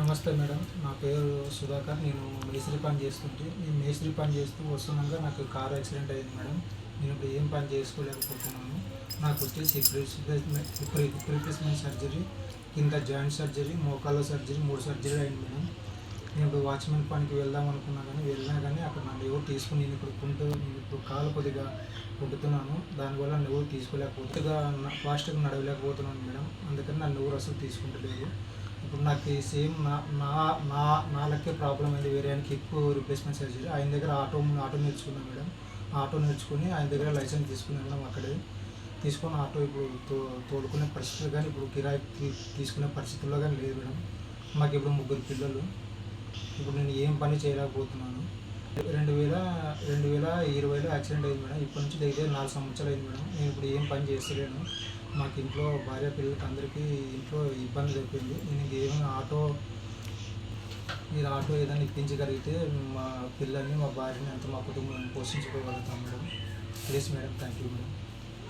నమస్తే మేడం. నా పేరు సుధాకర్. నేను మేస్త్రి పని చేస్తుంటే నేను మేస్త్రి పని చేస్తూ వస్తున్నాక నాకు కారు యాక్సిడెంట్ అయింది మేడం. నేను ఇప్పుడు ఏం పని చేసుకోలేకపోతున్నాను. నాకు వచ్చేసి హిప్ రీప్లేస్మెంట్ హిప్ సర్జరీ కింద జాయింట్ సర్జరీ మోకాళ్ళ సర్జరీ మూడు సర్జరీ అయింది మేడం. నేను ఇప్పుడు వాచ్మెన్ పనికి వెళ్దాం అనుకున్నా కానీ వెళ్ళినా కానీ అక్కడ నన్ను ఎవరు తీసుకుని నేను ఇప్పుడు కుంటు నేను ఇప్పుడు కాలు కొద్దిగా కుంటుతున్నాను. దానివల్ల నన్ను ఎవరు తీసుకోలేకపోతుగా ఫాస్ట్గా నడవలేకపోతున్నాను మేడం. అందుకని నన్ను ఎవరు అసలు తీసుకుంటలేదు. ఇప్పుడు నాకు సేమ్ నా నా నా నా లెక్కే ప్రాబ్లం అయింది. వేరే ఆయనకి ఎక్కువ రిప్లేస్మెంట్ సర్జరీ ఆయన దగ్గర ఆటో ఆటో నేర్చుకున్నాను మేడం. ఆటో నేర్చుకుని ఆయన దగ్గర లైసెన్స్ తీసుకుని వెళ్ళడం అక్కడే. తీసుకొని ఆటో ఇప్పుడు తో తోడుకునే పరిస్థితులు కానీ ఇప్పుడు కిరాయికి తీసుకునే పరిస్థితుల్లో కానీ లేదు మేడం. మాకు ఇప్పుడు ముగ్గురు పిల్లలు. ఇప్పుడు నేను ఏం పని చేయలేకపోతున్నాను. రెండు వేల రెండు వేల ఇరవైలో యాక్సిడెంట్ అయింది మేడం. ఇప్పటి నుంచి దగ్గర నాలుగు సంవత్సరాలు అయింది మేడం. నేను ఇప్పుడు ఏం పని చేస్తలేను. మాకు ఇంట్లో భార్య పిల్లలకి అందరికీ ఇంట్లో ఇబ్బంది అయిపోయింది నేను ఏమైనా ఆటో మీరు ఆటో ఏదైనా ఇప్పించగలిగితే మా పిల్లల్ని మా భార్యని అంత మా కుటుంబం పోషించుకోగలుగుతాం madam. Please madam thank you madam.